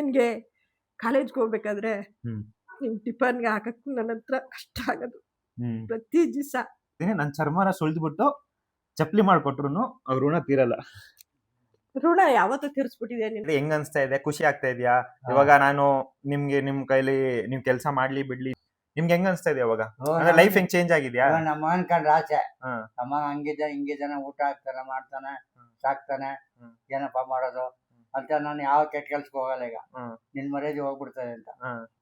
ನಿನ್ಗೆ ಕಾಲೇಜ್ಗೆ ಹೋಗ್ಬೇಕಾದ್ರೆ ಹ್ಮ್. ನಿಮ್ ಟಿಫನ್ಗೆ ಹಾಕಕ್ ನನ್ನ ಹತ್ರ ಕಷ್ಟ ಆಗೋದು. ಹ್ಮ್. ಪ್ರತಿ ದಿವಸ. ನನ್ನ ಚರ್ಮನ ಸುಳಿದ್ಬಿಟ್ಟು ಚಪ್ಲಿ ಮಾಡ್ಕೊಟ್ರು ಅವ್ರ ಋಣ ತೀರಲ್ಲ. ಋಣ ಯಾವತ್ತೂ ತೀರಿಸ್ಬಿಟ್ಟಿದೆ ಹೆಂಗ ಹೆಂಗ್ ಅನ್ಸ್ತಾ ಇದೆ? ಖುಷಿ ಆಗ್ತಾ ಇದೆಯಾ? ಇವಾಗ ನಾನು ನಿಮ್ಗೆ ನಿಮ್ ಕೈಲಿ ನಿಮ್ ಕೆಲಸ ಮಾಡ್ಲಿ ಬಿಡ್ಲಿ. ನಿಮ್ಗೆ ಹೆಂಗ್ ಅನ್ಸ್ತಾ ಇದೆ ಇವಾಗ? ಲೈಫ್ ಹೆಂಗ್ ಚೇಂಜ್ ಆಗಿದ್ಯಾ? ನಮ್ಮ ಅನ್ಕೊಂಡ್ರೆ ಆಸೆ. ನಮ್ಮ ಹಂಗಿದ್ದ ಹಿಂಗಿದ್ದಾನೆ ಊಟ ಹಾಕ್ತಾನೆ ಮಾಡ್ತಾನೆ ಸಾಕ್ತಾನೆ. ಹ್ಮ್. ಏನಪ್ಪಾ ಮಾಡೋದು? ಅಂತ ನಾನು ಯಾವ ಕೆಟ್ಟ ಕೆಲ್ಸಕ್ಕೆ ಹೋಗಲ್ಲ ಈಗ. ಹ್ಮ್. ನಿನ್ ಮರ್ಯಾದೆ ಹೋಗ್ಬಿಡ್ತದೆ ಅಂತ.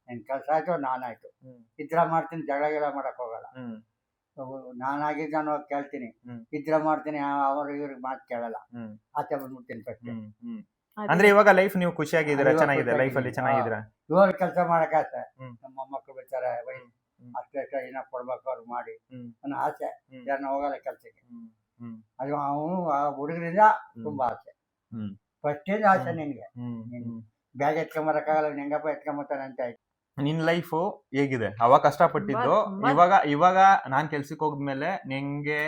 ನಿನ್ ಕೆಲ್ಸ ಆಯ್ತು ನಾನಾಯ್ತು ಆಯ್ತು. ಇದ್ರ ಮಾಡ್ತೀನಿ ಜಗಳ ಗಿಳ ಮಾಡಕ್ ಹೋಗಲ್ಲ. ಹ್ಮ್. ನಾನಾಗಿದ್ದು ನಾನು ಹೋಗಿ ಕೇಳ್ತೀನಿ. ಹ್ಮ್. ಇದ್ರ ಮಾಡ್ತೀನಿ ಅವ್ರ ಇವ್ರಿಗೆ ಮಾತು ಕೇಳಲ್ಲ. ಹ್ಮ್. ಆಚೆ ಬಂದ್ಬಿಡ್ತೀನಿ ಫಸ್ಟ್ ಹ್ಮ್ ಹ್ಮ್. ಅದೇ. ಅಂದ್ರೆ ಇವಾಗ ಲೈಫ್ ನೀವು ಖುಷಿಯಾಗಿದ್ದೀರಾ ಇವಾಗ ಚೆನ್ನಾಗಿದೆ ಲೈಫ್ ಅಲ್ಲಿ ಚೆನ್ನಾಗಿದೆ ಚೆನ್ನಾಗಿದ್ದೀರಾ? ಇವಾಗ ಕೆಲಸ ಮಾಡಕ್ ಆಸೆ. ಹ್ಮ್. ನಮ್ಮ ಮೊಮ್ಮಕ್ಕಳು ಬೇಚಾರ ಹ್ಮ್. ಅಷ್ಟೇ ಅಷ್ಟೇ ಏನೋ ಕೊಡ್ಬೇಕು ಅವ್ರು ಮಾಡಿ. ನನ್ನ ಅನ್ನೋ ಆಸೆ. ಹ್ಮ್. ಯಾರನ್ನ ಹೋಗಲ್ಲ ಕೆಲ್ಸಕ್ಕೆ. ಹ್ಮ್ ಹ್ಮ್. ಅದು ಅವನು ಆ ಹುಡುಗರಿಂದ ತುಂಬಾ ಆಸೆ. ಹ್ಮ್. ಫಸ್ಟಿಂದ ಆಸೆ. ನಿನ್ಗೆ? ಬ್ಯಾಗ್ ಎತ್ಕೊಂಬರಕ್ಕಾಗಲ್ಲ ಹೆಂಗಪ್ಪ ಎತ್ಕೊಂಬತ್ತಾನೆ ಅಂತ ಆಯ್ತು. ನಿನ್ ಲೈಫ್ ಹೇಗಿದೆ? ಅವಾಗ ಕಷ್ಟಪಟ್ಟಿದ್ದು ಇವಾಗ ಇವಾಗ ನಾನ್ ಕೆಲ್ಸಕ್ಕೆ ಹೋಗ್ಮೇಲೆ ನಿಂಗೆ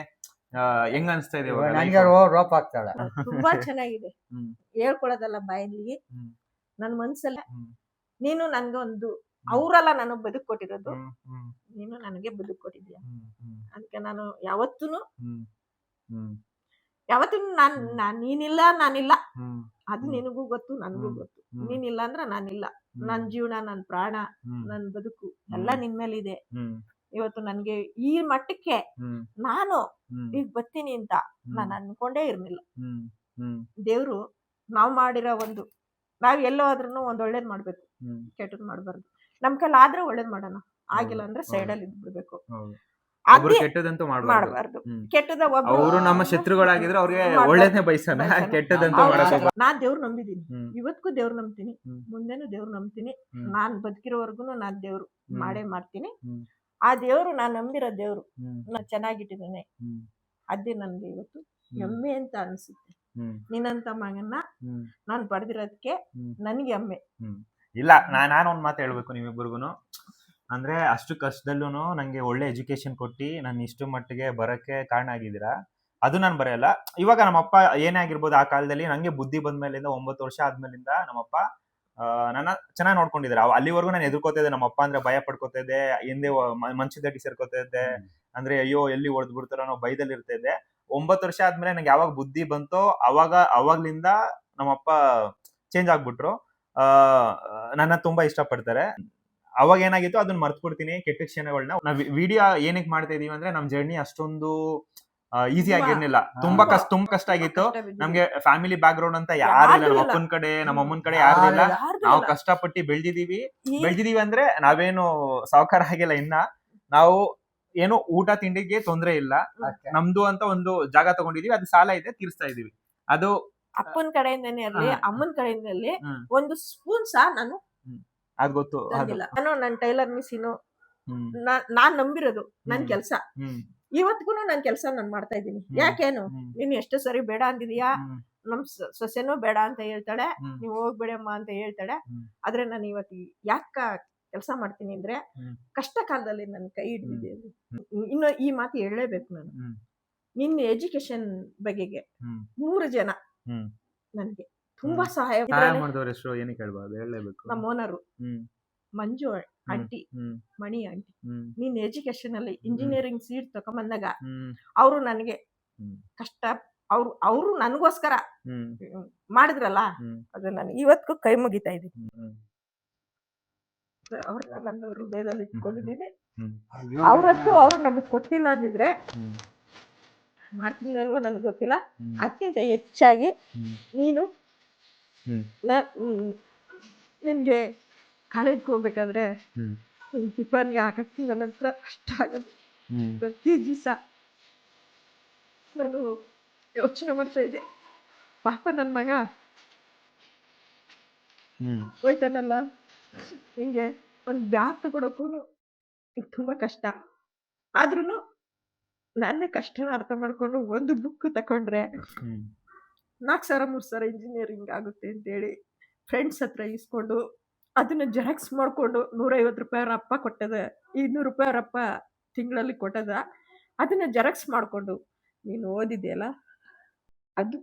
ಹೆಂಗ್ ಅನ್ಸ್ತಾ ಇದೆ ಇವಾಗ ನನಗೆ ರೋಪ್ ಆಗ್ತಾಳೆ ತುಂಬಾ ಚೆನ್ನಾಗಿದೆ. ಹೇಳ್ಕೊಳದಲ್ಲ ಬಾಯಲ್ಲಿ. ನನ್ ಮನ್ಸಲ್ಲ ನೀನು ನನ್ಗೆ ಒಂದು ಅವರಲ್ಲ ನಾನು ಬದುಕ್ ಕೊಟ್ಟಿರೋದು. ನೀನು ನನಗೆ ಬದುಕ್ ಕೊಟ್ಟಿದ್ಯಾ ಅದಕ್ಕೆ ನಾನು ಯಾವತ್ತೂ ಹ್ಮ್, ಹ್ಮ್, ಯಾವತ್ತೂ ನಾನ್ ನಾನ್ ನೀನಿಲ್ಲ ನಾನಿಲ್ಲ. ಹ್ಮ್, ಅದು ನಿನಗೂ ಗೊತ್ತು ನನಗೂ ಗೊತ್ತು. ಹ್ಮ್, ನೀನಿಲ್ಲ ಅಂದ್ರೆ ನಾನಿಲ್ಲ. ಹ್ಮ್, ನನ್ ಜೀವನ ನನ್ ಪ್ರಾಣ ಹ್ಮ್, ನನ್ ಬದುಕು ಎಲ್ಲ ನಿನ್ ಮೇಲಿದೆ. ಹ್ಮ್, ಇವತ್ತು ನನ್ಗೆ ಈ ಮಟ್ಟಕ್ಕೆ ಹ್ಮ್, ನಾನು ಹ್ಮ್, ಈಗ ಬರ್ತೀನಿ ಅಂತ ನಾನು ಅನ್ಕೊಂಡೇ ಇರ್ಲಿಲ್ಲ. ಹ್ಮ್, ಹ್ಮ್, ದೇವ್ರು ನಾವ್ ಮಾಡಿರೋ ಒಂದು ನಾವ್ ಎಲ್ಲೋ ಆದ್ರೂ ಒಂದ್ ಒಳ್ಳೇದ್ ಮಾಡ್ಬೇಕು. ಹ್ಮ್, ಕೆಟ್ಟದ್ ಮಾಡ್ಬಾರ್ದು. ನಮ್ ಕೈಲಿ ಆದ್ರೆ ಒಳ್ಳೇದ್ ಮಾಡೋಣ. ಆಗಿಲ್ಲ ಅಂದ್ರೆ. ಸೈಡ್ ಅಲ್ಲಿ ಇದ್ಬಿಡ್ಬೇಕು. ಹೌದು. ಒಬ್ರು ಕೆಟ್ಟದಂತೂ ಮಾಡಬಾರ್ದು. ಕೆಟ್ಟದ ಅವರು ನಮ್ಮ ಶತ್ರುಗಳಾಗಿದ್ರೆ ಅವ್ರಿಗೆ ಮಾಡ್ಬಾರ್ದು. ಒಳ್ಳೇದನ್ನೇ ಬಯಸೋಣ. ಕೆಟ್ಟದಂತೂ. ಹೋಗ್ಬಾರ್ದು. ನಾನ್ ದೇವ್ರು ನಂಬಿದೀನಿ. ಇವತ್ತಿಗೂ ದೇವ್ರು ನಂಬ್ತೀನಿ. ಮುಂದೆನೂ ದೇವ್ರು ನಂಬ್ತೀನಿ. ನಾನ್ ಬದುಕಿರೋವರೆಗೂ ನಾನ್ ದೇವ್ರು ಮಾಡೇ ಮಾಡ್ತೀನಿ. ಆ ದೇವ್ರು ನಾನ್ ನಂಬಿರೋ ದೇವ್ರು ನಾ ನಾನ್ ಚೆನ್ನಾಗಿಟ್ಟಿದ್ದಾನೆ. ಅದೇ ನನ್ಗೆ ಇವತ್ತು. ಹ್ಮ್, ಹೆಮ್ಮೆ ಅಂತ ಅನ್ಸುತ್ತೆ. ನಿನ್ನಂತ ಮಗನ್ನ. ನಾನ್ ಪಡೆದಿರೋದಕ್ಕೆ ನನ್ಗೆ ಹೆಮ್ಮೆ ಇಲ್ಲ ನಾ ನಾನು ಒಂದ್ ಮಾತು ಹೇಳ್ಬೇಕು ನಿಮ್ಮಿಬ್ಬರಿಗೂ ಅಂದ್ರೆ ಅಷ್ಟು ಕಷ್ಟದಲ್ಲೂ ನಂಗೆ ಒಳ್ಳೆ ಎಜುಕೇಶನ್ ಕೊಟ್ಟು ನಾನು ಇಷ್ಟು ಮಟ್ಟಿಗೆ ಬರಕ್ಕೆ ಕಾರಣ ಆಗಿದ್ದೀರಾ? ಅದು ನಾನು ಬರೆಯಲ್ಲ. ಇವಾಗ ನಮ್ಮಪ್ಪ ಏನೇ ಆಗಿರ್ಬೋದು ಆ ಕಾಲದಲ್ಲಿ ನಂಗೆ ಬುದ್ಧಿ ಬಂದ್ಮೇಲಿಂದ ಒಂಬತ್ತು ವರ್ಷ ಆದ್ಮೇಲಿಂದ ನಮ್ಮಪ್ಪ ಅಹ್ ನನ್ನ ಚೆನ್ನಾಗಿ ನೋಡ್ಕೊಂಡಿದ್ದಾರೆ. ಅಲ್ಲಿವರೆಗೂ ನಾನು ಎದುರ್ಕೋತಿದ್ದೆ ನಮ್ಮಪ್ಪ ಅಂದ್ರೆ ಭಯ ಪಡ್ಕೋತಿದ್ದೆ ಹಿಂದೆ ಮಂಚದಡ್ಡಿ ಸೇರ್ಕೋತಿದ್ದೆ ಅಂದ್ರೆ ಅಯ್ಯೋ ಎಲ್ಲಿ ಹೊಡೆದ್ ಬಿಡ್ತಾರೋ ಅನ್ನೋ ಭಯದಲ್ಲಿ ಇರ್ತಿದ್ದೆ ಒಂಬತ್ತು ವರ್ಷ ಆದ್ಮೇಲೆ ನಂಗೆ ಯಾವಾಗ ಬುದ್ಧಿ ಬಂತೋ ಅವಾಗ ಅವಾಗ್ಲಿಂದ ನಮ್ಮಪ್ಪ ಚೇಂಜ್ ಆಗ್ಬಿಟ್ರು. ಆ ನನ್ನ ತುಂಬಾ ಇಷ್ಟಪಡ್ತಾರೆ. ಅವಾಗ ಏನಾಗಿತ್ತು ಅದನ್ನ ಮರ್ತ್ ಬಿಡ್ತೀನಿ ಕೆಟ್ಟ ಕ್ಷಣಗಳನ್ನ ನಾವ್ ವಿಡಿಯೋ ಏನಕ್ಕೆ ಮಾಡ್ತಾ ಇದೀವಿ ಅಂದ್ರೆ ನಮ್ ಜರ್ನಿ ಅಷ್ಟೊಂದು ಈಸಿ ಆಗಿರ್ಲಿಲ್ಲ. ತುಂಬಾ ಕಷ್ಟ ತುಂಬಾ ಕಷ್ಟ ಆಗಿತ್ತು. ನಮ್ಗೆ ಫ್ಯಾಮಿಲಿ ಬ್ಯಾಕ್ ಗ್ರೌಂಡ್ ಅಂತ ಯಾರು ಇಲ್ಲ ನಮ್ಮ. ಅಪ್ಪನ ಕಡೆ ನಮ್ಮ ಅಮ್ಮನ ಕಡೆ ಯಾರು ಇಲ್ಲ ನಾವು. ಕಷ್ಟಪಟ್ಟು ಬೆಳ್ದಿದೀವಿ ಬೆಳ್ದಿದೀವಿ ಅಂದ್ರೆ ನಾವೇನು ಸಾವುಕಾರ ಆಗಿಲ್ಲ ಇನ್ನ. ನಾವು ಏನು ಊಟ ತಿಂಡಿಗೆ ತೊಂದ್ರೆ ಇಲ್ಲ. ನಮ್ದು ಅಂತ ಒಂದು ಜಾಗ ತಗೊಂಡಿದೀವಿ ಅದು ಸಾಲ ಇದೆ ತೀರಿಸ್ತಾ ಇದೀವಿ ಅದು ಅಪ್ಪನ ಕಡೆಯಿಂದನೇ ಇರಲಿ. ಅಮ್ಮನ. ಒಂದು ಸ್ಪೂನ್ ಸಹ ನಾನು ಅದ್ ಗೊತ್ತು ತಂದಿಲ್ಲ ನಾನು ನನ್ನ ಟೈಲರ್ ಹ್ಮ್. ನಾನ್ ನಂಬಿರೋದು ನನ್. ಕೆಲ್ಸ. ಇವತ್ತಿಗೂ ನನ್ ಕೆಲ್ಸ ನಾನ್ ಮಾಡ್ತಾ ಇದ್ದೀನಿ. ಯಾಕೇನು? ನೀನ್ ಎಷ್ಟು ಸರಿ ಬೇಡ ಅಂದಿದೀಯಾ? ನಮ್ ಸೊಸೆನೂ ಬೇಡ ಅಂತ ಹೇಳ್ತಾಳೆ. ನೀವ್ ಹೋಗ್ಬೇಡಮ್ಮ ಅಂತ ಹೇಳ್ತಾಳೆ. ಆದ್ರೆ ನಾನು ಇವತ್ತು ಯಾಕ ಕೆಲಸ ಮಾಡ್ತೀನಿ ಅಂದ್ರೆ ಕಷ್ಟ ಕಾಲದಲ್ಲಿ ನನ್ ಕೈ ಹಿಡಿದಿದೆ. ಇನ್ನು ಈ ಮಾತು ಹೇಳಲೇಬೇಕು ನಾನು. ನಿನ್ನ ಎಜುಕೇಶನ್ ಬಗೆಗೆ ಮೂರು ಜನ ನನ್ಗೆ. ತುಂಬಾ ಸಹಾಯ ಮಾಡಿದವ್ರ ಹೆಸರು ಏನಕ್ಕೆ ಹೇಳ್ಬಾರ್ದು? ಹೇಳಲೇಬೇಕು. ನಮ್ಮ owner Manju aunty Mani aunty. ನೀನ್ ಎಜುಕೇಶನ್ ಅಲ್ಲಿ ಇಂಜಿನಿಯರಿಂಗ್ ಸೀಟ್ ತಗೊಂಬಂದಾಗ ಅವರು ನನಗೆ ಕಷ್ಟ ಅವ್ರು ಅವರು ನನಗೋಸ್ಕರ ಮಾಡಿದ್ರಲ್ಲ? ಅದು ನಾನು ಇವತ್ತಿಗೂ ಕೈ ಮುಗಿತಾ ಇದ್ದೀನಿ. ಅವ್ರನ್ನ ನನ್ನ ಹೃದಯದಲ್ಲಿ ಇಟ್ಕೊಂಡಿದ್ದೀನಿ. ಅವ್ರದ್ದು ಅವ್ರು ನಮಗೆ ಕೊಟ್ಟಿಲ್ಲ ಅಂದಿದ್ರೆ ಮಾಡ್ತೀನಿ ಮಾಡ್ತಿದ್ರು ನನಗೆ ಗೊತ್ತಿಲ್ಲ. ಅತ್ಯಂತ ಹೆಚ್ಚಾಗಿ ನೀನು ಹ್ಮ್. ನಿನಗೆ ಕಾಲೇಜ್ಗೆ ಹೋಗ್ಬೇಕಾದ್ರೆ ಹ್ಮ್. ಟಿಫನ್ಗೆ ಹಾಕಕ್ಕೆ ನನ್ನ ಹತ್ರ ಆಗುತ್ತೆ ಹ್ಮ್. ಪ್ರತಿ ದಿವಸ ನಾನು ಯೋಚನೆ ಮಾಡ್ತಾ ಇದ್ದೆ. ಪಾಪ ನನ್ನ ಮಗ. ಹ್ಮ್. ಹೋಯ್ತಾನಲ್ಲ? ಹಿಂಗೆ ಒಂದು ಬ್ಯಾಗ್ ತಗೊಳಕ್ಕೂ ತುಂಬಾ ಕಷ್ಟ. ಆದ್ರೂ ನಾನೇ ಕಷ್ಟನ ಅರ್ಥ ಮಾಡ್ಕೊಂಡು ಒಂದು ಬುಕ್ ತಕೊಂಡ್ರೆ ಹ್ಮ್. ನಾಲ್ಕು ಸಾವಿರ ಮೂರು ಸಾವಿರ ಇಂಜಿನಿಯರಿಂಗ್ ಆಗುತ್ತೆ ಅಂತೇಳಿ ಫ್ರೆಂಡ್ಸ್ ಹತ್ರ ಇಸ್ಕೊಂಡು ಅದನ್ನು ಜೆರಾಕ್ಸ್ ಮಾಡಿಕೊಂಡು ನೂರೈವತ್ತು ರೂಪಾಯಿ ರಪ್ಪ ಕೊಟ್ಟದ ಇನ್ನೂರು ರೂಪಾಯಿ ರಪ್ಪ ತಿಂಗಳಲ್ಲಿ ಕೊಟ್ಟದ ಅದನ್ನು ಜೆರಾಕ್ಸ್ ಮಾಡಿಕೊಂಡು ನೀನು ಓದಿದೆಯಲ್ಲ? ಅದು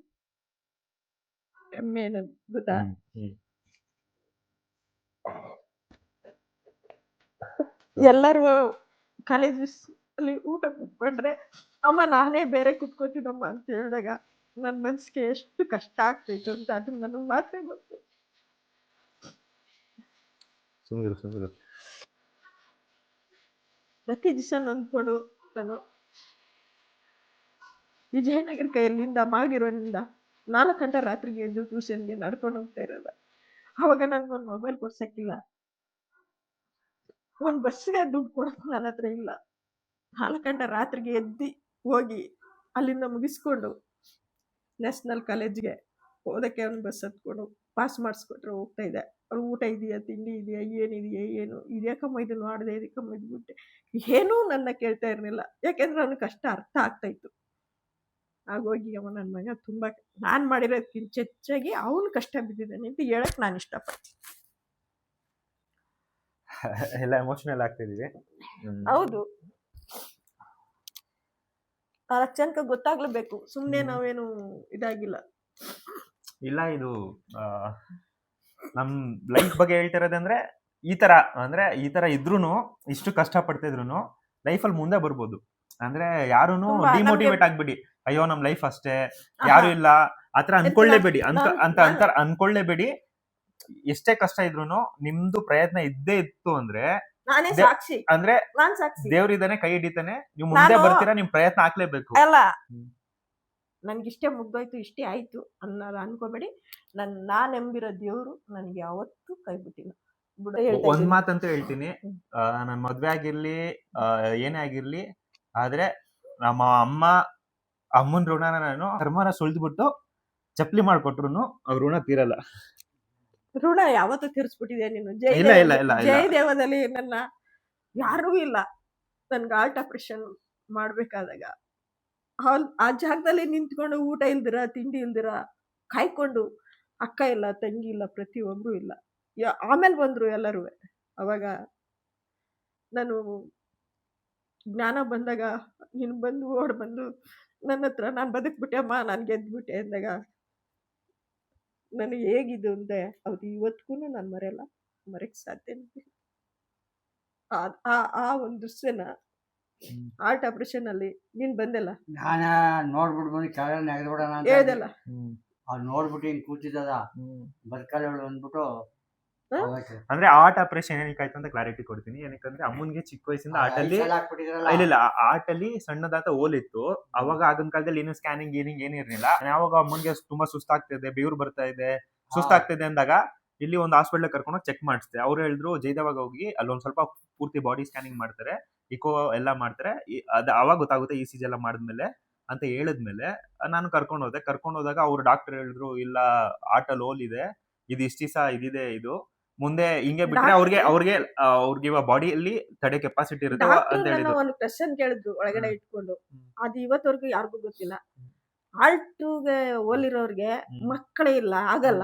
ಎಮ್ಮೆ ಗೊತ್ತಾ? ಎಲ್ಲರೂ ಕಾಲೇಜಸ್ ಅಲ್ಲಿ ಊಟ ಕುತ್ಕೊಂಡ್ರೆ ಅಮ್ಮ ನಾನೇ ಬೇರೆ ಕುತ್ಕೋತೀನಮ್ಮ ಅಂತ ಹೇಳಿದಾಗ ನನ್ನ ಮನ್ಸಿಗೆ ಎಷ್ಟು ಕಷ್ಟ ಆಗ್ತಿತ್ತು ಅಂತ ಅದು ನನಗೆ ಮಾತ್ರ ಗೊತ್ತು. ಸುಮ್ಮಿರು ಸುಮ್ಮಿರು ಪ್ರತಿ ದಿವಸ ನನ್ಕೊಂಡು ನಾನು ವಿಜಯನಗರ ಕೈಯಲ್ಲಿಂದ ಮಾಡಿರೋದ್ರಿಂದ ನಾಲ್ಕು ಗಂಟೆ ರಾತ್ರಿಗೆ ಎದ್ದು ಟ್ಯೂಷನ್ಗೆ ನಡ್ಕೊಂಡು ಹೋಗ್ತಾ ಇರೋದ. ಅವಾಗ ನನ್ಗೊಂದು ಮೊಬೈಲ್ ಕೊಡ್ಸಕ್ಕಿಲ್ಲ. ಒಂದು ಬಸ್ಸಿಗೆ ದುಡ್ಡು ಕೊಡೋಕೆ ನನ್ನ ಹತ್ರ ಇಲ್ಲ. ನಾಲ್ಕು ಗಂಟೆ ರಾತ್ರಿಗೆ ಎದ್ದು ಹೋಗಿ ಅಲ್ಲಿಂದ ಮುಗಿಸ್ಕೊಂಡು ನ್ಯಾಷನಲ್ ಕಾಲೇಜ್ಗೆ ಓದೋಕ್ಕೆ ಅವ್ನು ಬಸ್ ಹತ್ಕೊಂಡು ಪಾಸ್ ಮಾಡಿಸ್ಕೊಟ್ರೆ ಹೋಗ್ತಾ ಇದ್ದೆ. ಅವ್ರು ಊಟ ಇದೆಯಾ ತಿಂಡಿ ಇದೆಯಾ ಏನಿದೆಯಾ ಏನು? ಇದ್ಯಾಕಮ್ಮ ಇದನ್ನು ಮಾಡಿದೆ ಇದಕ್ಕಮ್ಮ ಇದ್ಬಿಟ್ಟೆ ಏನೂ ನನ್ನ ಕೇಳ್ತಾ ಇರಲಿಲ್ಲ. ಯಾಕೆಂದ್ರೆ ಅವ್ನಿಗೆ ಕಷ್ಟ ಅರ್ಥ ಆಗ್ತಾ ಇತ್ತು. ಹಾಗೋಗಿ ಅವ ನನ್ನ ಮಗ ತುಂಬ ನಾನು ಮಾಡಿರೋದಕ್ಕಿಂತ ಹೆಚ್ಚಾಗಿ ಅವನು ಕಷ್ಟ ಬಿದ್ದಿದ್ದಾನೆ ಅಂತ ಹೇಳಕ್ಕೆ ನಾನು ಇಷ್ಟಪಡ್ತೀನಿ. ಎಲ್ಲ ಎಮೋಷನಲ್ ಆಗ್ತಿದೀವಿ ಹೌದು. ಜನಕ್ಕೆ ಗೊತ್ತಾಗ್ಲೇಬೇಕು. ಸುಮ್ಮನೆ ಹ್ಮ್. ನಾವೇನು ಇದಾಗಿಲ್ಲ. ಇಲ್ಲ ಇದು ನಮ್ ಲೈಫ್ ಬಗ್ಗೆ ಹೇಳ್ತಿರೋದಂದ್ರೆ ಈ ತರ ಅಂದ್ರೆ ಈ ತರ ಇದ್ರೂನು ಇಷ್ಟು ಕಷ್ಟ ಪಡ್ತಿದ್ರು ಅಲ್ಲಿ ಮುಂದೆ ಬರ್ಬೋದು. ಅಂದ್ರೆ ಯಾರುನು ಡಿಮೋಟಿವೇಟ್ ಆಗ್ಬಿಡಿ. ಅಯ್ಯೋ ನಮ್ ಲೈಫ್ ಅಷ್ಟೇ. ಯಾರು ಇಲ್ಲ. ಆತರ ಅನ್ಕೊಳ್ಳೇಬೇಡಿ ಅಂತ ಅಂತ ಅಂತ ಅನ್ಕೊಳ್ಳೇಬೇಡಿ ಎಷ್ಟೇ ಕಷ್ಟ ಇದ್ರೂನು ನಿಮ್ದು ಪ್ರಯತ್ನ ಇದ್ದೇ ಇತ್ತು ಅಂದ್ರೆ ನಾನೇ ಸಾಕ್ಷಿ. ಅಂದ್ರೆ ನಾನ್ ಸಾಕ್ಷಿ. ದೇವ್ರಿದಾನೆ ಕೈ ಹಿಡಿತಾನೆ ನೀವು ಮುಂದೆ ನಾನು- ಬರ್ತೀರಾ ನಿಮ್ ಪ್ರಯತ್ನ ಹಾಕ್ಲೇಬೇಕು. ಅಲ್ಲ. ನನ್ಗಿಷ್ಟೇ ಮುಗ್ದೋಯ್ತು ಇಷ್ಟೇ ಆಯ್ತು ಅನ್ನೋದು ಅನ್ಕೋಬೇಡಿ. ನನ್ ನಾನ್ ಎಂಬಿರೋ ದೇವ್ರು ನನ್ಗೆ ಯಾವತ್ತೂ ಕೈ ಬಿಟ್ಟಿಲ್ಲ. ಬಿಡು. ಹೇಳ್ತಾ ಒಂದ್ ಇದ್ದೀನಿ. ಮಾತಂತೂ ಹೇಳ್ತೀನಿ. ಹ್ಮ್. ಆ, ನನ್ ಮದ್ವೆ ಆಗಿರ್ಲಿ ಆ, ಏನೇ ಆಗಿರ್ಲಿ ಆದ್ರೆ ನಮ್ಮ ಅಮ್ಮ ಅಮ್ಮನ್ ಋಣನ ನಾನು ಕರ್ಮನ ಸುಳ್ದ್ಬಿಟ್ಟು ಚಪ್ಲಿ ಮಾಡ್ಕೊಟ್ರು ಅವ್ರ ಋಣ ತೀರಲ್ಲ. ಋಣ ಯಾವತ್ತೂ ತೀರಿಸ್ಬಿಟ್ಟಿದೆ ನೀನು. ಇಲ್ಲ, ಇಲ್ಲ, ಇಲ್ಲ, ಇಲ್ಲ. ಜಯದೇವದಲ್ಲಿ ನನ್ನ ಯಾರೂ ಇಲ್ಲ. ನನ್ಗೆ ಆರ್ಟ್ ಆಪರೇಷನ್ ಮಾಡ್ಬೇಕಾದಾಗ. ಅವ್ನ್- ಆ ಜಾಗದಲ್ಲಿ ನಿಂತ್ಕೊಂಡು ಊಟ ಇಲ್ದಿರ ತಿಂಡಿ ಇಲ್ದಿರ ಕಾಯ್ಕೊಂಡು ಅಕ್ಕ ಇಲ್ಲ ತಂಗಿ ಇಲ್ಲ ಪ್ರತಿಯೊಬ್ರು ಇಲ್ಲ. ಯಾ- ಆಮೇಲೆ ಬಂದ್ರು ಎಲ್ಲರೂ. ಅವಾಗ ನಾನು ಜ್ಞಾನ ಬಂದಾಗ ನೀನು ಬಂದು ಓಡ್ ಬಂದು ನನ್ನ ಹತ್ರ ನಾನು ಬದುಕ್ಬಿಟ್ಟೆ ಅಮ್ಮ ನಾನು ಗೆದ್ಬಿಟ್ಟೆ ಅಂದಾಗ ನನಗೆ ಹೇಗಿದ್ದು ಅಂದೆ ಅದು ಇವತ್ತಿಗೂ ನಾನು ಮರೆಯಲ್ಲ ಮರೆಯಕ್ಕೆ ಸಾಧ್ಯ ಆ ಆ ಒಂದು ದೃಶ್ಯನ ಹಾರ್ಟ್ ಆರ್ಟ್ ಆಪರೇಷನ್ ಅಲ್ಲಿ ನೀನ್ ಬಂದೆಲ್ಲ? ನಾನ ನೋಡ್ಬಿಟ್ಟು ಬಂದು ಕೆಳಗಡೆ ನೆಗೆದ್ಬಿಡೋಣ ಅಂತ ಹೇಳ್ದಲ್ಲ? ಅವ್ರು ನೋಡ್ಬಿಟ್ಟು ಹಿಂಗ್ ಕೂತಿದ್ದದ. ಬದುಕಲ್ಲ ಅಂದ್ಬಿಟ್ಟು. ಅಂದ್ರೆ ಆರ್ಟ್ ಆಪರೇಷನ್ ಏನಕ್ಕೆ ಆಯ್ತು ಅಂತ ಕ್ಲಾರಿಟಿ ಕೊಡ್ತೀನಿ. ಏನಕ್ಕಂದ್ರೆ ಅಮ್ಮನ್ಗೆ ಚಿಕ್ಕ ವಯಸ್ಸಿಂದ ಆಟಲ್ಲಿ. ಇಲ್ಲ ಇಲ್ಲ. ಆಟಲ್ಲಿ ಸಣ್ಣದಾತ ಇತ್ತು ಅವಾಗ ಆಗಿನ ಕಾಲದಲ್ಲಿ ಏನು ಸ್ಕ್ಯಾನಿಂಗ್ ಗೀನಿಂಗ್ ಏನು ಇರಲಿಲ್ಲ. ಯಾವಾಗ ಅಮ್ಮನ್ಗೆ ತುಂಬಾ ಸುಸ್ತಾಗ್ತಿದೆ ಬೇವ್ರು ಬರ್ತಾ ಇದೆ. ಸುಸ್ತಾಗ್ತಿದೆ ಅಂದಾಗ ಇಲ್ಲಿ ಒಂದು ಹಾಸ್ಪಿಟಲ್ ಕರ್ಕೊಂಡು ಚೆಕ್ ಮಾಡಿಸ್ತೇವೆ ಅವ್ರು ಹೇಳಿದ್ರು ಜೈದವಾಗ ಹೋಗಿ ಅಲ್ಲೊಂದ್ ಸ್ವಲ್ಪ ಪೂರ್ತಿ ಬಾಡಿ ಸ್ಕ್ಯಾನಿಂಗ್ ಮಾಡ್ತಾರೆ. ಇಕೋ ಎಲ್ಲ ಮಾಡ್ತಾರೆ. ಅದು ಅವಾಗ ಗೊತ್ತಾಗುತ್ತೆ ಇ ಸಿ ಜಿ ಎಲ್ಲ ಮಾಡಿದ್ಮೇಲೆ ಅಂತ ಹೇಳಿದ್ಮೇಲೆ ನಾನು ಕರ್ಕೊಂಡು ಹೋದೆ. ಕರ್ಕೊಂಡು ಹೋದಾಗ ಅವ್ರು ಡಾಕ್ಟರ್ ಹೇಳಿದ್ರು ಇಲ್ಲ ಆಟಲ್ ಹೋಲ್ ಇದೆ. ಇದು ಇಷ್ಟಿಸ ಇದಿದೆ ಇದು. ಮುಂದೆ ಹಿಂಗೆ ಬಿಟ್ರೆ ಅವ್ರಿಗೆ ಅವ್ರಿಗೆ ಅವ್ರಿಗೆ ಬಾಡಿಯಲ್ಲಿ ತಡೆ ಕೆಪಾಸಿಟಿ ಇರುತ್ತೆ ಅಂತ ಹೇಳಿದ್ರು. ಒಂದು ಕ್ವಶನ್ ಕೇಳಿದ್ರು ಒಳಗಡೆ ಇಟ್ಕೊಂಡು. ಅದು ಇವತ್ತವರೆಗೂ ಯಾರಿಗೂ ಗೊತ್ತಿಲ್ಲ. ಆಲ್ಟುಗೆ ಹೋಲಿರೋರ್ಗೆ ಹ್ಮ್. ಮಕ್ಕಳೇ ಇಲ್ಲ ಆಗಲ್ಲ.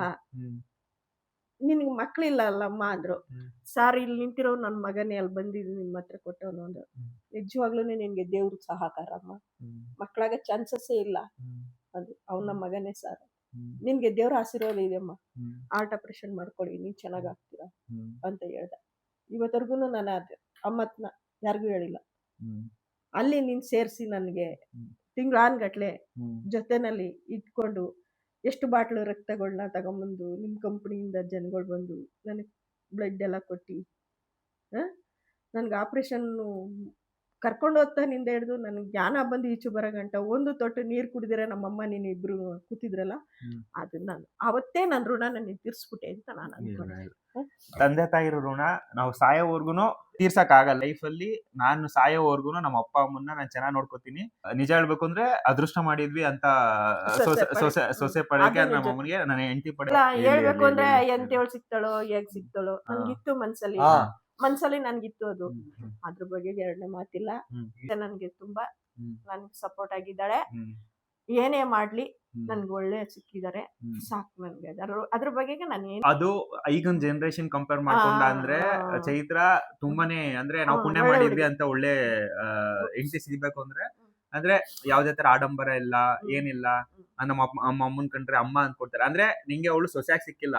ನಿನಗೆ ಮಕ್ಕಳಿಲ್ಲ ಅಲ್ಲಮ್ಮ ಅಂದ್ರು. ಸಾರ್ ಇಲ್ಲಿ ನಿಂತಿರೋ ನನ್ನ ಮಗನೇ ಅಲ್ಲಿ ಬಂದಿದ್ದು ನಿಮ್ಮ ಹತ್ರ ಕೊಟ್ಟವನು ಅಂದ್ರು. ನಿಜವಾಗ್ಲು ನಿನ್ಗೆ ದೇವ್ರ ಸಹಕಾರ ಅಮ್ಮ ಮಕ್ಳಾಗ ಮಕ್ಕಳಾಗ ಚಾನ್ಸಸ್ಸೇ ಇಲ್ಲ. ಅದು ಅವ್ನ ಮಗನೇ ಸರ್. ನಿನ್ಗೆ ದೇವ್ರ ಆಶೀರ್ವಾದ ಇದೆಯಮ್ಮ. ಅಮ್ಮ ಆರ್ಟ್ ಆಪರೇಷನ್ ಮಾಡ್ಕೊಳ್ಳಿ ನೀನ್ ಚೆನ್ನಾಗ್ ಆಗ್ತೀರಾ ಅಂತ ಹೇಳ್ದೆ. ಇವತ್ತವರೆಗೂ ನಾನು ಅದು ಅಮ್ಮತ್ನ ಯಾರಿಗೂ ಹೇಳಿಲ್ಲ. ಅಲ್ಲಿ ನೀನ್ ಸೇರಿಸಿ ನನಗೆ ತಿಂಗಳ ತಿಂಗಳಾನ್ಗಟ್ಲೆ ಜೊತೆನಲ್ಲಿ ಇಟ್ಕೊಂಡು ಎಷ್ಟು ಬಾಟ್ಲು ರಕ್ತಗಳನ್ನ ತಗೊಂಬಂದು ನಿಮ್ಮ ಕಂಪ್ನಿಯಿಂದ ಜನಗಳು ಬಂದು ನನಗೆ ಬ್ಲಡ್ ಎಲ್ಲ ಕೊಟ್ಟು ನನಗೆ ಆಪ್ರೇಷನ್ನು ಕರ್ಕೊಂಡು ಹೋಗ್ತಾನಿಂದ ಹಿಡಿದು ನನಗೆ ಜ್ಞಾನ ಬಂದು ಈಚು ಬರೋ ಗಂಟ ಒಂದು ತೊಟ್ಟು ನೀರು ಕುಡಿದಿರ ನಮ್ಮಮ್ಮ ನೀನು ಇಬ್ರು ಕೂತಿದ್ರಲ್ಲ ಅದನ್ನ ನಾನು ಅವತ್ತೇ ನನ್ನ ಋಣ ನನಗೆ ತೀರ್ಸ್ಬಿಟ್ಟೆ ಅಂತ ನಾನು ಅನ್ಕೊಂಡೆ. ತಂದೆ ತಾಯಿರ ಋಣ ನಾವು ಸಾಯೋವರ್ಗುನು ತೀರ್ಸಕ್ ಆಗಲ್ಲ ಲೈಫ್ ಅಲ್ಲಿ ನಾನು ಸಾಯೋವರ್ಗುನು ನಮ್ಮ ಅಪ್ಪ ಅಮ್ಮನ್ನ ನಾನು ಚೆನ್ನಾಗಿ ನೋಡ್ಕೋತೀನಿ. ನಿಜ ಹೇಳ್ಬೇಕು ಅಂದ್ರೆ ಅದೃಷ್ಟ ಮಾಡಿದ್ವಿ ಅಂತ ಸೊಸೆ ಸೊಸೆ ಸೊಸೆ ಪಡೆ- ಪಡೆಗೆ ನಮ್ಮ. ಅಮ್ಮನಿಗೆ ನನ್ನ ಹೆಂಡತಿ ಪಡೆ. ಹೇಳ್ಬೇಕು ಅಂದ್ರೆ ಎಂತ ಹೇಳ್ ಸಿಗ್ತಾಳೋ ಹೇಗ್ ಸಿಗ್ತಾಳೋ. ನನ್ಗಿತ್ತು ಮನ್ಸಲ್ಲಿ. ಮನ್ಸಲ್ಲಿ ನನ್ಗಿತ್ತು ಅದು. ಅದ್ರ ಬಗ್ಗೆ ಎರಡನೇ ಮಾತಿಲ್ಲ. ನನ್ಗೆ ತುಂಬಾ ನನ್ ನನ್ಗೆ ಸಪೋರ್ಟ್ ಆಗಿದ್ದಾಳೆ. ಏನೇ ಮಾಡ್ಲಿ ನನ್ಗೆ ಒಳ್ಳೆ ಸಿಕ್ಕಿದ್ದಾರೆ. ಸಾಕು ನನ್ಗೆ. ಅದ್ರ ಅದ್ರ ಬಗೆಗೆ ನಾನು ಏನು ಅದು ಈಗಿನ ಜನರೇಷನ್ ಕಂಪೇರ್ ಮಾಡ್ಕೊಂಡ ಅಂದ್ರೆ. ಚೈತ್ರ ತುಂಬಾನೇ ಅಂದ್ರೆ ನಾವು ಪುಣ್ಯ ಮಾಡಿದ್ವಿ ಅಂತ ಒಳ್ಳೆ ಎಂಟಿ ಸಿಗ್ಬೇಕು ಅಂದ್ರೆ ಅಂದ್ರೆ ಯಾವ್ದೇ ತರ ಆಡಂಬರ ಇಲ್ಲ ಏನಿಲ್ಲ. ನಮ್ಮ ಅಮ್ಮ ಅಮ್ಮನ್ ಕಂಡ್ರೆ ಅಮ್ಮ ಅನ್ಕೊಡ್ತಾರೆ ಅಂದ್ರೆ ನಿಂಗೆ ಅವಳು ಸೊಸ್ಯಾಕ್ ಸಿಕ್ಕಿಲ್ಲ.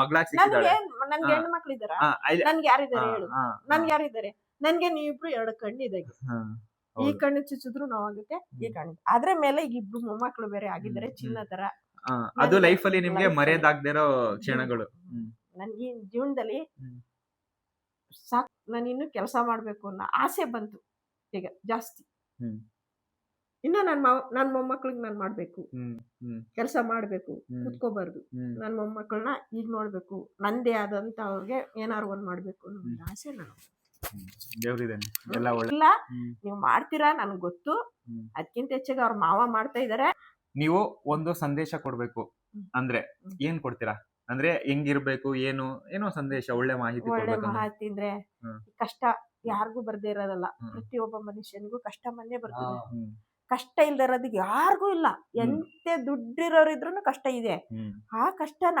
ಮಗಳಾಗಿ. ಸಿಕ್ಕಿದ್ದಾರೆ ಮಗಳಾಗಿ ನನ್ಗೆ. ಹೆಣ್ಣು ಮಕ್ಳಿದಾರ ನನ್ಗೆ ಯಾರಿದ್ದಾರೆ ಹೇಳು. ನನ್ಗೆ ಯಾರಿದ್ದಾರೆ ನನ್ಗೆ ನೀವಿಬ್ರು ಎರಡು ಕಣ್ಣಿದೆ. ಈ ಕಣ್ಣು ಚುಚ್ಚಿದ್ರು ನೋವಾಗುತ್ತೆ ಈ ಕಣ್ಣು. ಅದ್ರ ಮೇಲೆ ಈಗ ಇಬ್ರು ಮೊಮ್ಮಕ್ಳು ಬೇರೆ ಆಗಿದ್ದಾರೆ ಚಿನ್ನ ತರ. ಅದು ಲೈಫ್ ಅಲ್ಲಿ ನಿಮ್ಗೆ ಮರೆಯದಾಗ್ದಿರೋ ಕ್ಷಣಗಳು. ನನ್ ಈ ಜೀವನದಲ್ಲಿ. ಸಾಕ್ ನಾನು ಇನ್ನು ಕೆಲಸ ಮಾಡ್ಬೇಕು ಅನ್ನೋ ಆಸೆ ಬಂತು. ಈಗ ಜಾಸ್ತಿ. ಇನ್ನು ನನ್ನ ಮಾವ ನನ್ನ ಮೊಮ್ಮಕ್ಳಿಗೆ ನಾನು ಮಾಡ್ಬೇಕು. ಕೆಲಸ ಮಾಡ್ಬೇಕು. ಕುತ್ಕೋಬಾರ್ದು. ನನ್ನ ಮೊಮ್ಮಕ್ಕಳನ್ನ ಈಗ ನೋಡ್ಬೇಕು ನಂದೇ ಆದಂತ ಅವ್ರಿಗೆ ಏನಾರು ಒಂದ್ ಮಾಡ್ಬೇಕು ಅನ್ನೋ ಆಸೆ ನಾನು ದೇವ್ರಿದೇನೆ ಎಲ್ಲ ಒಳ್ಳೆ ಇಲ್ಲ ನೀವು ಮಾಡ್ತೀರಾ ನನಗೆ ಗೊತ್ತು. ಅದಕ್ಕಿಂತ ಹೆಚ್ಚಾಗಿ ಅವ್ರ ಮಾವ ಮಾಡ್ತಾ ಇದಾರೆ. ನೀವು ಒಂದು ಸಂದೇಶ ಕೊಡ್ಬೇಕು. ಅಂದ್ರೆ. ಏನ್ ಕೊಡ್ತೀರಾ? ಅಂದ್ರೆ ಹೆಂಗಿರ್ಬೇಕು ಏನು ಏನೋ ಸಂದೇಶ ಒಳ್ಳೆ ಮಾಹಿತಿ ಒಳ್ಳೆ ಮಾಹಿತಿ ಅಂದ್ರೆ ಕಷ್ಟ ಯಾರಿಗೂ ಬರ್ದೇ ಇರೋದಲ್ಲ. ಪ್ರತಿಯೊಬ್ಬ ಮನುಷ್ಯನಿಗೂ ಕಷ್ಟ ಮನೆ ಬರ್ತದೆ. ಕಷ್ಟ ಇಲ್ದೇ ಇರೋದಕ್ಕೆ ಯಾರಿಗೂ ಇಲ್ಲ. ಎಂತೆ ದುಡ್ಡಿರೋರು ಇದ್ರೂ ಕಷ್ಟ ಇದೆ. ಆ ಕಷ್ಟನ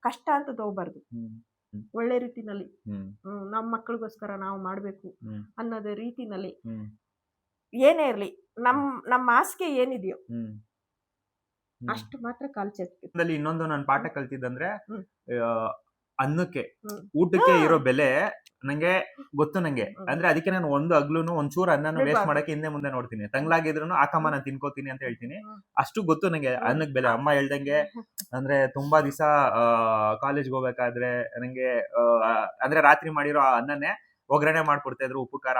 ಕಷ್ಟ ಅಂತ ತಗೋಬಾರ್ದು. ಒಳ್ಳೆ ರೀತಿನಲ್ಲಿ. ನಮ್ಮ ಮಕ್ಕಳಿಗೋಸ್ಕರ ನಾವು ಮಾಡಬೇಕು ಅನ್ನೋದು ರೀತಿನಲ್ಲಿ. ಏನೇ ಇರ್ಲಿ ನಮ್ ನಮ್ಮ ಆಸೆಗೆ ಏನಿದೆಯೋ. ಅಷ್ಟು ಮಾತ್ರ ಕಾಲ್ ಇನ್ನೊಂದು ನಾನು ಪಾಠ ಕಲ್ತಿದ್ದಂದ್ರೆ ಅನ್ನಕ್ಕೆ ಊಟಕ್ಕೆ ಇರೋ ಬೆಲೆ ನಂಗೆ ಗೊತ್ತು ನಂಗೆ. ಅಂದ್ರೆ ಅದಕ್ಕೆ ನಾನು ಒಂದು ಅಗ್ಲೂನು ಒಂಚೂರು ಅನ್ನನ ವೇಸ್ಟ್. ಮಾಡಕ್ಕೆ ಹಿಂದೆ ಮುಂದೆ ನೋಡ್ತೀನಿ. ತಂಗ್ಲಾಗಿದ್ರು ಆಕಮ್ಮ ನಾನು ತಿನ್ಕೋತೀನಿ ಅಂತ ಹೇಳ್ತೀನಿ. ಅಷ್ಟು ಗೊತ್ತು ನಂಗೆ. ಅನ್ನಕ್ ಬೆಲೆ. ಅಮ್ಮ ಹೇಳ್ದಂಗೆ ಅಂದ್ರೆ ತುಂಬಾ ದಿವಸ ಕಾಲೇಜ್ ಹೋಗ್ಬೇಕಾದ್ರೆ ನಂಗೆ ಅಂದ್ರೆ ರಾತ್ರಿ ಮಾಡಿರೋ ಆ ಅನ್ನನೇ ಒಗ್ಗರಣೆ ಮಾಡ್ಕೊಡ್ತಾ ಇದ್ರು ಉಪ್ಪು ಖಾರ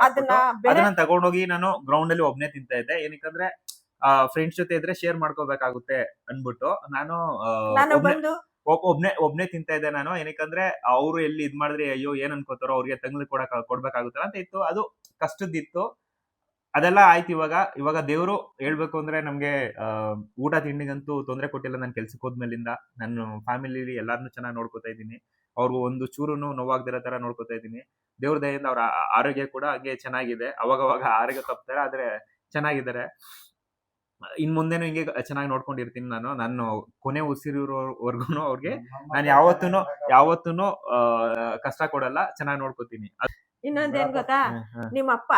ಅದನ್ನ ತಗೊಂಡೋಗಿ ನಾನು ಗ್ರೌಂಡ್ ಅಲ್ಲಿ ಒಬ್ನೇ ತಿಂತಾ ಇದ್ದೆ. ಏನಕ್ಕಂದ್ರೆ ಫ್ರೆಂಡ್ಸ್ ಜೊತೆ ಇದ್ರೆ ಶೇರ್ ಮಾಡ್ಕೋಬೇಕಾಗುತ್ತೆ ಅನ್ಬಿಟ್ಟು ನಾನು ಒಬ್ನೇ ಒಬ್ನೇ ತಿಂತಾ ಇದ್ದೆ ನಾನು. ಏನಕ್ಕಂದ್ರೆ ಅವ್ರು ಎಲ್ಲಿ ಇದ್ ಮಾಡಿದ್ರೆ ಅಯ್ಯೋ ಏನ್ ಅನ್ಕೋತಾರೋ ಅವ್ರಿಗೆ ತಂಗ್ಳು ಕೊಡಕ್ ಕೊಡ್ಬೇಕಾಗುತ್ತಲ್ಲ ಅಂತ ಇತ್ತು. ಅದು ಕಷ್ಟದಿತ್ತು ಅದೆಲ್ಲ ಆಯ್ತು ಇವಾಗ. ಇವಾಗ ದೇವರು ಹೇಳ್ಬೇಕು ಅಂದ್ರೆ ನಮ್ಗೆ ಊಟ ತಿಂಡಿಗಂತೂ ತೊಂದರೆ ಕೊಟ್ಟಿಲ್ಲ ನಾನು ಕೆಲ್ಸಕ್ಕೆ ಹೋದ್ಮೇಲಿಂದ. ನಾನು ಫ್ಯಾಮಿಲಿ ಎಲ್ಲಾರನ್ನೂ ಚೆನ್ನಾಗಿ ನೋಡ್ಕೋತಾ ಇದ್ದೀನಿ. ಅವ್ರಿಗೂ ಒಂದು ಚೂರುನು ನೋವಾಗ್ದಿರೋ ತರ ನೋಡ್ಕೋತಾ ಇದ್ದೀನಿ. ದೇವ್ರ ದಯೆಯಿಂದ ಅವ್ರ ಆರೋಗ್ಯ ಕೂಡ ಹಂಗೆ ಚೆನ್ನಾಗಿದೆ. ಅವಾಗ ಅವಾಗ ಆರೋಗ್ಯ ತಪ್ತಾರೆ ಆದ್ರೆ ಚೆನ್ನಾಗಿದ್ದಾರೆ. ಇನ್ ಮುಂದೆನೂ ಹಿಂಗೆ ಚೆನ್ನಾಗಿ ನೋಡ್ಕೊಂಡಿರ್ತೀನಿ ನಾನು. ನಾನು ಕೊನೆ ಉಸಿರಿರೋವರ್ಗು ಅವ್ರಿಗೆ ನಾನು ಯಾವತ್ತೂ ಯಾವತ್ತೂನು ಆ, ಕಷ್ಟ ಕೊಡಲ್ಲ ಚೆನ್ನಾಗಿ ನೋಡ್ಕೋತೀನಿ. ಇನ್ನೊಂದೇನ್ ಗೊತ್ತಾ? ನಿಮ್ಮ ಅಪ್ಪ.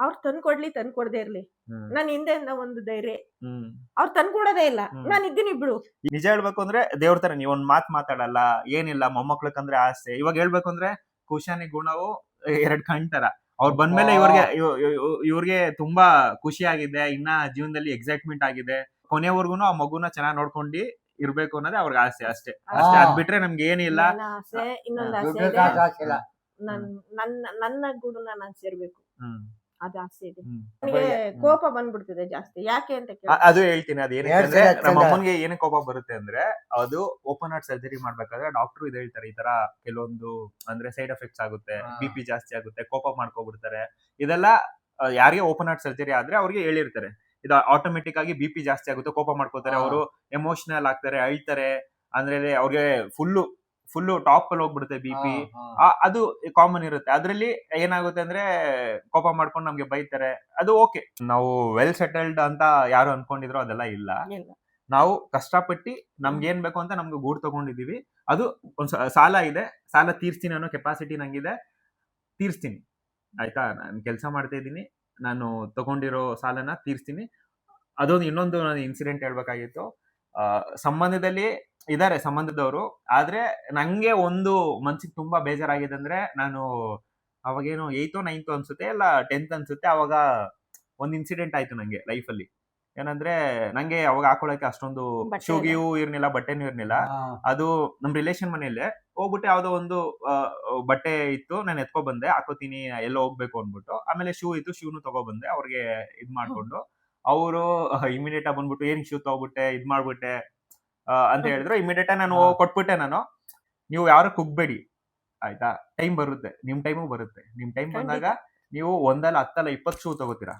ಅವ್ರು ತಂದ್ಕೊಡ್ಲಿ ತಂದ್ಕೊಡ್ದೇ ಇರ್ಲಿ. ನಾನು ಹಿಂದೆ ಒಂದು ಧೈರ್ಯ. ಹ್ಮ್. ಅವ್ರು ತಂದ್ಕೊಡೋದೇ ಇಲ್ಲ. ನಾನ್ ನಾನು ಇದ್ದೀನಿ ಬಿಡು. ನಿಜ ಹೇಳ್ಬೇಕು ಅಂದ್ರೆ ದೇವ್ರ ತರ ನೀವ್ ಒಂದ್ ಮಾತ್ ಮಾತಾಡಲ್ಲ ಏನಿಲ್ಲ ಮೊಮ್ಮಕ್ಳಕ್ಕಂದ್ರೆ ಆಸೆ. ಇವಾಗ ಹೇಳ್ಬೇಕು ಅಂದ್ರೆ ಕುಶಾನಿ ಗುಣವು ಎರಡ್ ಕಣ್ ತರ. ಅವ್ರು ಬಂದ್ಮೇಲೆ ಇವ್ರಿಗೆ ಇವ್- ಇವ್- ಇವ್ರಿಗೆ ತುಂಬಾ ಖುಷಿ ಆಗಿದೆ ಇನ್ನ ಜೀವನದಲ್ಲಿ ಎಕ್ಸೈಟ್ಮೆಂಟ್ ಆಗಿದೆ. ಕೊನೆವರ್ಗುನು ಆ ಮಗುನ ಚೆನ್ನಾಗಿ ನೋಡ್ಕೊಂಡು ಇರ್ಬೇಕು ಅನ್ನೋದೇ ಅವ್ರಿಗೆ ಆಸೆ ಅಷ್ಟೇ. ಅಷ್ಟೇ ಅದ್ ಬಿಟ್ರೆ ನಮ್ಗೆ ಏನಿಲ್ಲ ನನ್ನ ಆಸೆ ಇನ್ನೊಂದು ಆಸೆ ನನ್ ನನ್ನ ನನ್ನ ಗುಣನ ನಾನ್ ಸೇರ್ಬೇಕು. ಇದೆ ನನಗೆ ಕೋಪ ಬಂದ್ಬಿಡ್ತಿದೆ ಜಾಸ್ತಿ ಯಾಕೆ ಅಂತ ಕೇಳಿ ಅ- ಅದು ಹೇಳ್ತೀನಿ ಅದು ಏನಕ್ಕೆ ಎರಡ್ ಅಂದ್ರೆ ಸಲ ನಮ್ಮ. ಅಮ್ಮನ್ಗೆ ಏನಕ್ಕೆ ಕೋಪ ಬರುತ್ತೆ ಅಂದ್ರೆ ಅದು ಓಪನ್ ಹಾರ್ಟ್ ಸರ್ಜರಿ ಮಾಡ್ಬೇಕಾದ್ರೆ ಡಾಕ್ಟರ್ ಇದು ಹೇಳ್ತಾರೆ ಈ ತರ ಕೆಲವೊಂದು ಅಂದ್ರೆ ಸೈಡ್ ಎಫೆಕ್ಟ್ಸ್ ಆಗುತ್ತೆ ಹಾ. ಬಿ ಪಿ ಜಾಸ್ತಿ ಆಗುತ್ತೆ ಕೋಪ ಮಾಡ್ಕೊಬಿಡ್ತಾರೆ ಇದೆಲ್ಲ ಆ, ಯಾರಿಗೆ ಓಪನ್ ಹಾರ್ಟ್ ಸರ್ಜರಿ ಆದ್ರೆ ಅವ್ರಿಗೆ ಹೇಳಿರ್ತಾರೆ ಇದು ಆಟೋಮೆಟಿಕ್ ಆಗಿ ಬಿ ಪಿ ಜಾಸ್ತಿ ಆಗುತ್ತೆ ಕೋಪ ಮಾಡ್ಕೋತಾರೆ ಹಾ. ಅವರು ಎಮೋಷನಲ್ ಆಗ್ತಾರೆ ಅಳ್ತಾರೆ ಅಂದ್ರೆ ಅವ್ರಿಗೆ ಫುಲ್ಲು ಫುಲ್ಲು ಟಾಪ್ ಅಲ್ಲಿ ಹೋಗ್ಬಿಡುತ್ತೆ ಬಿ ಪಿ ಅದು ಕಾಮನ್ ಇರುತ್ತೆ. ಅದರಲ್ಲಿ ಏನಾಗುತ್ತೆ ಅಂದ್ರೆ ಕೋಪ ಮಾಡ್ಕೊಂಡು ನಮ್ಗೆ ಬೈತಾರೆ. ಅದು ಓಕೆ ನಾವು ವೆಲ್ ಸೆಟಲ್ಡ್ ಅಂತ ಯಾರು ಅನ್ಕೊಂಡಿದ್ರು ಅದೆಲ್ಲ ಇಲ್ಲ. ನಾವು ಕಷ್ಟಪಟ್ಟು ನಮ್ಗೆ ಏನ್ ಬೇಕು ಅಂತ ನಮ್ಗೆ ಗೂಡ್ ತಗೊಂಡಿದೀವಿ ಅದು ಒಂದ್ ಸಾಲ ಇದೆ. ಸಾಲ ತೀರ್ಸ್ತೀನಿ ಅನ್ನೋ ಕೆಪಾಸಿಟಿ ನಂಗಿದೆ. ತೀರ್ಸ್ತೀನಿ. ಆಯ್ತಾ? ನಾನು ಕೆಲಸ ಮಾಡ್ತಾ ಇದ್ದೀನಿ. ನಾನು ತಗೊಂಡಿರೋ ಸಾಲನ ತೀರ್ಸ್ತೀನಿ. ಅದೊಂದು ಇನ್ನೊಂದು ನಾನು ಇನ್ಸಿಡೆಂಟ್ ಹೇಳ್ಬೇಕಾಗಿತ್ತು. ಸಂಬಂಧದಲ್ಲಿ ಇದಾರೆ ಸಂಬಂಧದವರು. ಆದ್ರೆ ನಂಗೆ ಒಂದು ಮನ್ಸಿಗೆ ತುಂಬಾ ಬೇಜಾರಾಗಿದೆ ಅಂದ್ರೆ ನಾನು ಅವಾಗೇನು ಏಯ್ತೋ ನೈನ್ತೋ ಅನ್ಸುತ್ತೆ ಇಲ್ಲ ಟೆಂತ್ ಅನ್ಸುತ್ತೆ ಅವಾಗ ಒಂದ್ ಇನ್ಸಿಡೆಂಟ್ ಆಯ್ತು ನಂಗೆ ಲೈಫಲ್ಲಿ ಏನಂದ್ರೆ ನಂಗೆ ಅವಾಗ ಹಾಕೊಳಕ್ಕೆ ಅಷ್ಟೊಂದು ಶೂಗಿಯು ಇರ್ನಿಲ್ಲ ಬಟ್ಟೆನೂ ಇರ್ನಿಲ್ಲ. ಅದು ನಮ್ ರಿಲೇಷನ್ ಮನೆಯಲ್ಲೇ ಹೋಗ್ಬಿಟ್ಟು ಯಾವ್ದೋ ಒಂದು ಆ, ಬಟ್ಟೆ ಇತ್ತು ನಾನು ಎತ್ಕೊ ಬಂದೆ ಹಾಕೋತೀನಿ ಎಲ್ಲೋ ಹೋಗ್ಬೇಕು ಅನ್ಬಿಟ್ಟು ಆಮೇಲೆ ಶೂ ಇತ್ತು ಶೂನು ತಗೊ ಬಂದೆ ಅವ್ರಿಗೆ ಇದ್ ಮಾಡ್ಕೊಂಡು ಅವರು ಇಮಿಡಿಯೇಟ್ ಆಗಿ ಬಂದ್ಬಿಟ್ಟು ಏನ್ ಶೂ ಹೋಗ್ಬಿಟ್ಟೆ ಇದ್ ಮಾಡ್ಬಿಟ್ಟೆ? ಅಂತ. ಹೇಳಿದ್ರು. ಇಮಿಡಿಯೇಟ್ ನಾನು ಹಾ. ಕೊಟ್ಬಿಟ್ಟೆ ನಾನು. ನೀವು ಯಾರು ಕುಗ್ಬೇಡಿ. ಆಯ್ತಾ? ಟೈಮ್ ಬರುತ್ತೆ. ನಿಮ್ ಟೈಮು ಬರುತ್ತೆ. ನಿಮ್ ಟೈಮ್ ಬಂದಾಗ ನೀವು ಒಂದಲ್ಲ ಹತ್ತಲ್ಲ ಇಪ್ಪತ್ತು ಶೂ ತಗೋತೀರಾ?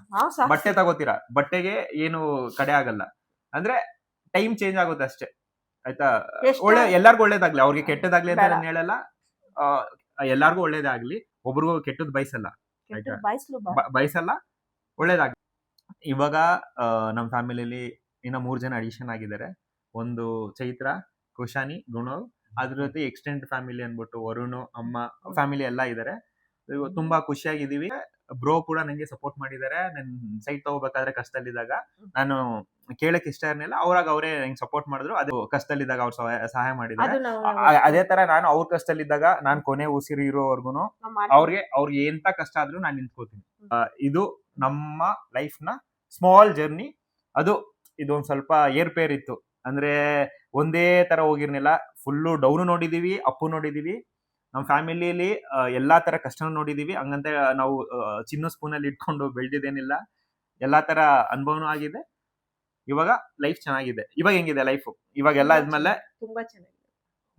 ಬಟ್ಟೆ ತಗೋತೀರಾ? ಬಟ್ಟೆಗೆ ಏನು ಕಡೆ ಆಗಲ್ಲ. ಅಂದ್ರೆ ಟೈಮ್ ಚೇಂಜ್ ಆಗುತ್ತೆ ಅಷ್ಟೇ. ಆಯ್ತಾ? ಒಳ್ಳೆ ಎಲ್ಲಾರ್ಗು ಒಳ್ಳೇದಾಗ್ಲಿ. ಅವ್ರಿಗೆ ಕೆಟ್ಟದಾಗ್ಲಿ ಅಂತ. ನಾನು ಹೇಳಲ್ಲ. ಎಲ್ಲಾರ್ಗು ಒಳ್ಳೇದಾಗ್ಲಿ. ಒಬ್ರಿಗೂ ಕೆಟ್ಟದ್ ಬಯಸಲ್ಲ. ಬಯಸಲ್ಲ. ಒಳ್ಳೇದಾಗ್ಲಿ. ಇವಾಗ ನಮ್ಮ ಫ್ಯಾಮಿಲಿಯಲ್ಲಿ ಇನ್ನ ಮೂರ್ ಜನ ಅಡಿಷನ್ ಆಗಿದ್ದಾರೆ. ಒಂದು ಚೈತ್ರ ಕುಶಾನಿ ಗುಣವ್ ಅದ್ರ ಜೊತೆ ಎಕ್ಸ್ಟೆಂಡ್ ಫ್ಯಾಮಿಲಿ ಅನ್ಬಿಟ್ಟು ವರುಣ್ ಅಮ್ಮ ಫ್ಯಾಮಿಲಿ ಎಲ್ಲ ಇದಾರೆ. ಇವಾಗ ತುಂಬಾ ಖುಷಿಯಾಗಿದ್ದೀವಿ. ಬ್ರೋ ಕೂಡ ನಂಗೆ ಸಪೋರ್ಟ್ ಮಾಡಿದ್ದಾರೆ. ನನ್ ಸೈಟ್ ತಗೋಬೇಕಾದ್ರೆ ಕಷ್ಟದಲ್ಲಿದ್ದಾಗ. ನಾನು ಕೇಳಕ್ ಇಷ್ಟ ಇರ್ಲಿಲ್ಲ. ಅವ್ರಾಗ ಅವರೇ ನಂಗೆ ಸಪೋರ್ಟ್ ಮಾಡಿದ್ರು. ಅದು ಕಷ್ಟದಲ್ಲಿದ್ದಾಗ ಅವ್ರು ಸಹಾಯ- ಮಾಡಿದ್ರು ಮಾಡಿದ್ದಾರೆ. ಅದು ತರ ನಾನು ಅವ್ರ ಕಷ್ಟದಲ್ಲಿದ್ದಾಗ ನಾನ್ ಕೊನೆ ಉಸಿರು ಇರೋವರ್ಗುನು ಅವ್ರಿಗೆ ಅವ್ರಿಗೆ ಎಂತ ಕಷ್ಟ ಆದ್ರೂ ನಾನು ನಿಂತ್ಕೋತೀನಿ. ಇದು ನಮ್ಮ ಲೈಫ್ನ ಸ್ಮಾಲ್ ಜರ್ನಿ ಅದು ಇದೊಂದ್ ಸ್ವಲ್ಪ ಏರ್ಪೇರ್ ಇತ್ತು. ಅಂದ್ರೆ ಒಂದೇ ತರ ಹೋಗಿರ್ನಿಲ್ಲ ಫುಲ್ಲು ಡೌನು ನೋಡಿದೀವಿ ಅಪ್ಪು ನೋಡಿದೀವಿ. ನಮ್ಮ ಫ್ಯಾಮಿಲಿಯಲ್ಲಿ ಎಲ್ಲಾ ತರ ಕಷ್ಟ ನೋಡಿದೀವಿ. ಹಂಗಂತ ನಾವು ಚಿನ್ನ ಸ್ಪೂನಲ್ಲಿ ಇಟ್ಕೊಂಡು ಬೆಳ್ದಿದ್ದೇನಿಲ್ಲ ಎಲ್ಲಾ ತರ ಅನುಭವನೂ ಆಗಿದೆ. ಇವಾಗ ಲೈಫ್ ಚೆನ್ನಾಗಿದೆ. ಇವಾಗ ಹೆಂಗಿದೆ ಲೈಫ್ ಇವಾಗ ಎಲ್ಲ ಆದ್ಮೇಲೆ ತುಂಬಾ ಚೆನ್ನಾಗಿದೆ.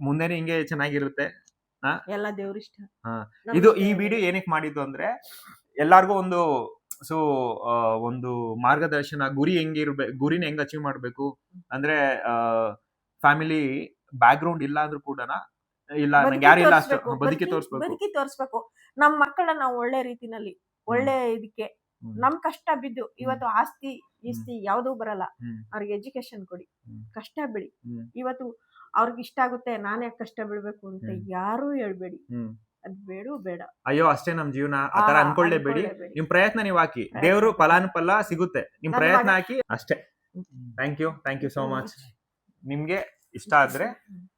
ಮುಂದೆನೆ ಹಿಂಗೆ ಚೆನ್ನಾಗಿರುತ್ತೆ. ಎಲ್ಲ ದೇವ್ರಿಷ್ಟ ಹಾ. ಇದು ಈ ವಿಡಿಯೋ ಏನಕ್ಕೆ ಮಾಡಿದ್ದು ಅಂದ್ರೆ ಎಲ್ಲಾರ್ಗು ಒಂದು ಸೊ ಒಂದು ಮಾರ್ಗದರ್ಶನ ಗುರಿ ಹೆಂಗಿರ್ಬೇಕು ಗುರಿನ ಹೆಂಗ್ ಅಚೀವ್ ಮಾಡ್ಬೇಕು? ಅಂದ್ರೆ ಫ್ಯಾಮಿಲಿ ಬ್ಯಾಕ್ ಗ್ರೌಂಡ್ ಇಲ್ಲ ಅಂದ್ರೂ ಕೂಡ ಇಲ್ಲ ನಂಗೆ ಬದುಕಿ ಅಷ್ಟು ತೋರ್ಸ್ಬೇಕು, ಬದುಕಿ ಬದುಕಿ- ತೋರಿಸ್ಬೇಕು. ಬದುಕಿ ತೋರ್ಸ್ಬೇಕು. ನಮ್ ಮಕ್ಕಳನ್ನ ನಾವು ಒಳ್ಳೆ ರೀತಿನಲ್ಲಿ ಒಳ್ಳೆ ಇದಕ್ಕೆ ನಮ್ ಕಷ್ಟ ಬಿದ್ದು ಇವತ್ತು ಆಸ್ತಿ ಈಸ್ತಿ ಯಾವ್ದೂ ಬರಲ್ಲ. ಅವ್ರಿಗೆ ಎಜುಕೇಶನ್ ಕೊಡಿ. ಕಷ್ಟ ಬಿಡಿ. ಇವತ್ತು ಅವ್ರಿಗೆ ಇಷ್ಟ ಆಗುತ್ತೆ ನಾನೇ ಕಷ್ಟ ಬಿಡ್ಬೇಕು ಅಂತ ಯಾರು ಹೇಳ್ಬೇಡಿ. ಅದ್ ಬೇಡ ಬೇಡ. ಅಯ್ಯೋ ಅಷ್ಟೇ ನಮ್ ಜೀವನ ಆತರ ಅನ್ಕೊಳ್ಳೇಬೇಡಿ. ನಿಮ್ ಪ್ರಯತ್ನ ನೀವ್ ಹಾಕಿ. ದೇವ್ರು. ಫಲಾನುಫಲ ಸಿಗುತ್ತೆ. ನಿಮ್ ಪ್ರಯತ್ನ ಹಾಕಿ ಅಷ್ಟೇ. Thank you thank you so much ನಿಮ್ಗೆ ಇಷ್ಟ ಆದ್ರೆ.